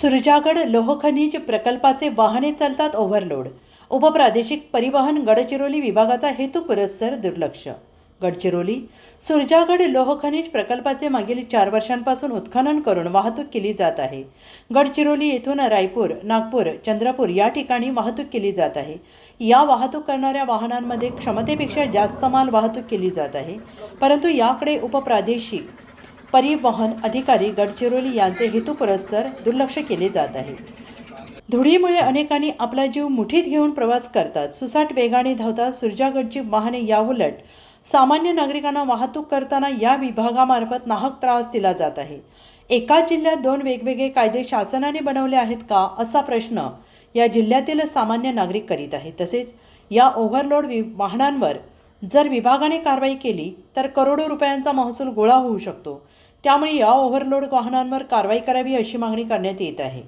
सुरजागड लोहखनिज प्रकल्पाचे वाहने चालतात ओव्हरलोड उपप्रादेशिक परिवहन गडचिरोली विभागाचा हेतू पुरस्सर दुर्लक्ष. गडचिरोली सुरजागड लोहखनिज प्रकल्पाचे मागील चार वर्षांपासून उत्खनन करून वाहतूक केली जात आहे. गडचिरोली येथून रायपूर नागपूर चंद्रपूर या ठिकाणी वाहतूक केली जात आहे. या वाहतूक करणाऱ्या वाहनांमध्ये क्षमतेपेक्षा जास्त माल वाहतूक केली जात आहे. परंतु याकडे उपप्रादेशिक परिवहन अधिकारी गडचिरोली यांचे हेतुपुरस्सर दुर्लक्ष केले जात आहे. धुळीमुळे अनेकांनी आपला जीव मुठीत घेऊन प्रवास करतात. सुसाट वेगाने धावतात सुरजागडची वाहने याउलट सामान्य नागरिकांना वाहतूक करताना या विभागामार्फत नाहक त्रास दिला जात आहे. एका जिल्ह्यात दोन वेगवेगळे कायदे शासनाने बनवले आहेत का असा प्रश्न या जिल्ह्यातील सामान्य नागरिक करीत आहे तसेच या ओव्हरलोड वि वाहनांवर जर विभागाने कारवाई केली तर करोडो रुपयांचा महसूल गोळा होऊ शकतो. त्यामुळे या ओव्हरलोड वाहनांवर कारवाई करावी अशी मागणी करण्यात येत आहे.